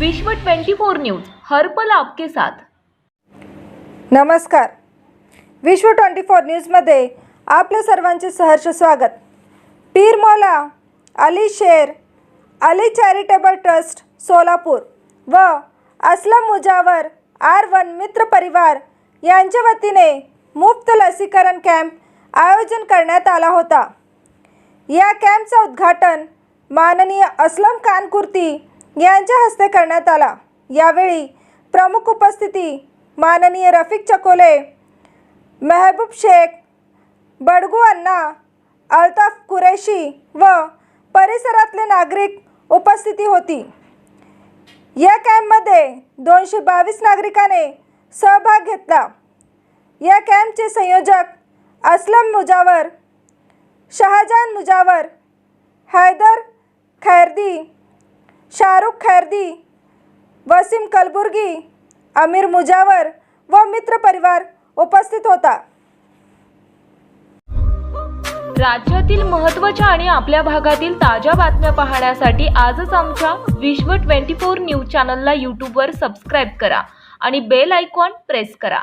विश्व 24 न्यूज हर आपके साथ. नमस्कार. विश्व ट्वेंटी फोर न्यूजमध्ये आपलं सर्वांचे सहर्ष स्वागत. पीर मौला अली शेर अली चॅरिटेबल ट्रस्ट सोलापूर व असलम मुजावर आर वन मित्र परिवार यांच्या वतीने मुफ्त लसीकरण कॅम्प आयोजन करण्यात आला होता. या कॅम्पचं उद्घाटन माननीय असलम कानकुर्ती यांच्या हस्ते करण्यात आला. यावेळी प्रमुख उपस्थिती माननीय रफिक चकोले मेहबूब शेख बडगू अण्णा अल्ताफ कुरेशी व परिसरातले नागरिक उपस्थिती होती. या कॅम्पमध्ये दोनशे बावीस नागरिकाने सहभाग घेतला. या कॅम्पचे संयोजक असलम मुजावर शहाजान मुजावर हैदर खैरदी शाहरुख खैरदी वसीम कलबुर्गी अमीर मुजावर व मित्र परिवार उपस्थित होता. राज्यातील महत्त्वाच्या आणि आपल्या भागातील ताज्या बातम्या पाहण्यासाठी आजच आमच्या विश्व 24 न्यूज चॅनलला यूट्यूबवर सबस्क्राईब करा आणि बेल आयकॉन प्रेस करा.